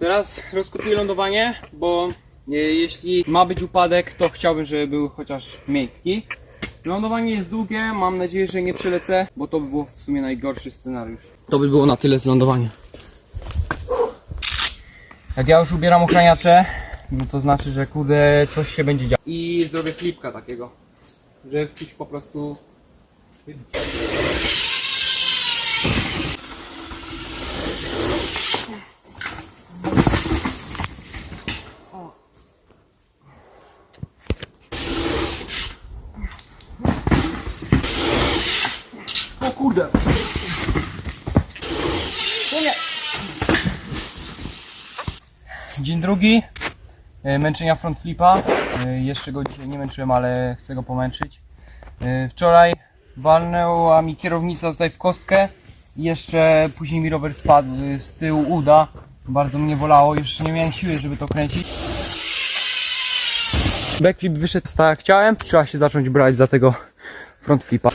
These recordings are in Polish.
Teraz rozkopuję lądowanie, bo e, jeśli ma być upadek, to chciałbym, żeby był chociaż miękki. Lądowanie jest długie, mam nadzieję, że nie przelecę, bo to by było w sumie najgorszy scenariusz. To by było na tyle z lądowania. Jak ja już ubieram ochraniacze, no to znaczy, że kurde coś się będzie działo. I zrobię flipka takiego, żeby wczuć po prostu... O kurde. Dzień drugi. e, Męczenia front flipa. E, Jeszcze go dzisiaj nie męczyłem, ale chcę go pomęczyć. E, Wczoraj walnęła mi kierownica tutaj w kostkę. Jeszcze później mi rower spadł z tyłu uda. Bardzo mnie bolało. Jeszcze nie miałem siły, żeby to kręcić. Backflip wyszedł tak jak chciałem. Trzeba się zacząć brać za tego front flipa.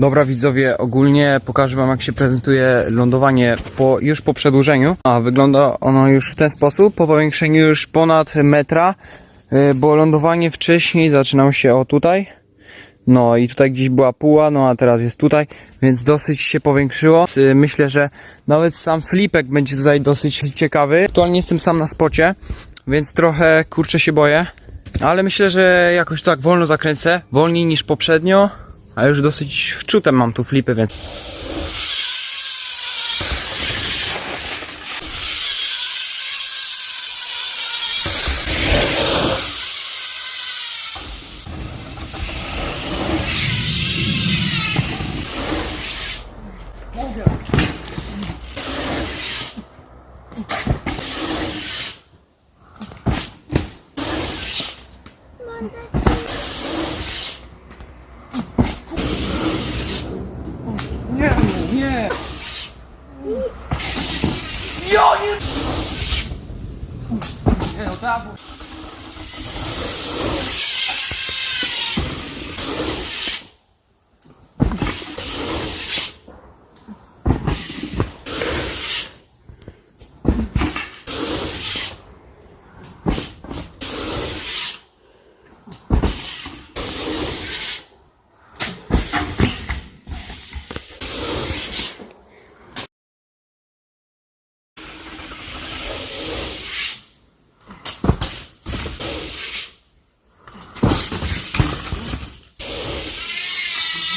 Dobra widzowie, ogólnie pokażę wam jak się prezentuje lądowanie po, już po przedłużeniu. A wygląda ono już w ten sposób, po powiększeniu już ponad metra, y, bo lądowanie wcześniej zaczynało się o tutaj. No i tutaj gdzieś była puła, no a teraz jest tutaj, więc dosyć się powiększyło. Y, Myślę, że nawet sam flipek będzie tutaj dosyć ciekawy. Aktualnie jestem sam na spocie, więc trochę kurczę się boję. Ale myślę, że jakoś tak wolno zakręcę, wolniej niż poprzednio. A już dosyć wczutem mam tu flipy, więc... 你这有多大布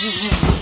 no,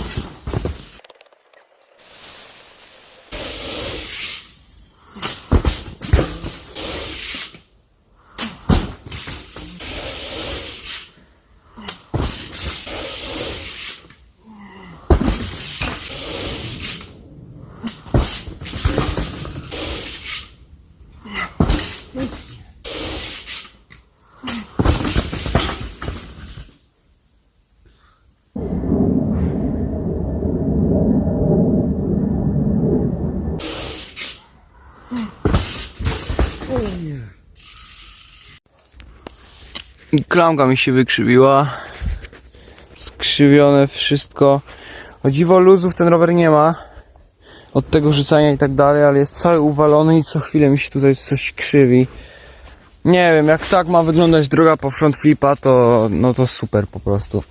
ta... Klamka mi się wykrzywiła. Skrzywione wszystko. O dziwo luzów ten rower nie ma. Od tego rzucania i tak dalej, ale jest cały uwalony i co chwilę mi się tutaj coś krzywi. Nie wiem, jak tak ma wyglądać droga po front flipa, to no to super po prostu.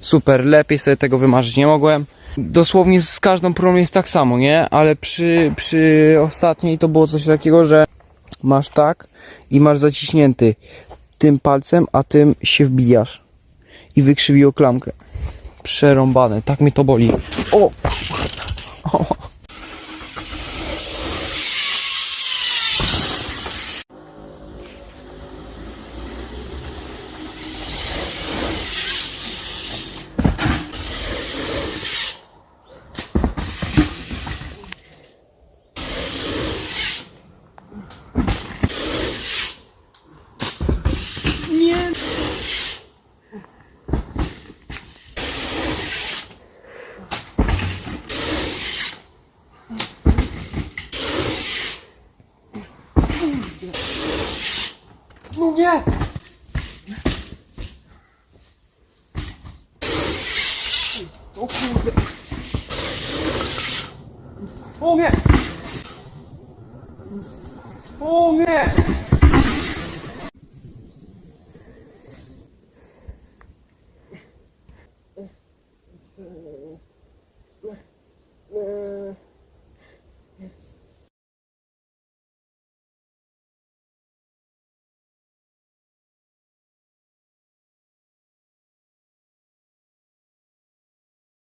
Super, lepiej sobie tego wymarzyć nie mogłem. Dosłownie z każdą promą jest tak samo, nie? Ale przy, przy ostatniej to było coś takiego, że masz tak i masz zaciśnięty tym palcem, a tym się wbijasz. I wykrzywiło klamkę. Przerąbane, tak mnie to boli. O! No nie! O kurde! O nie! O nie!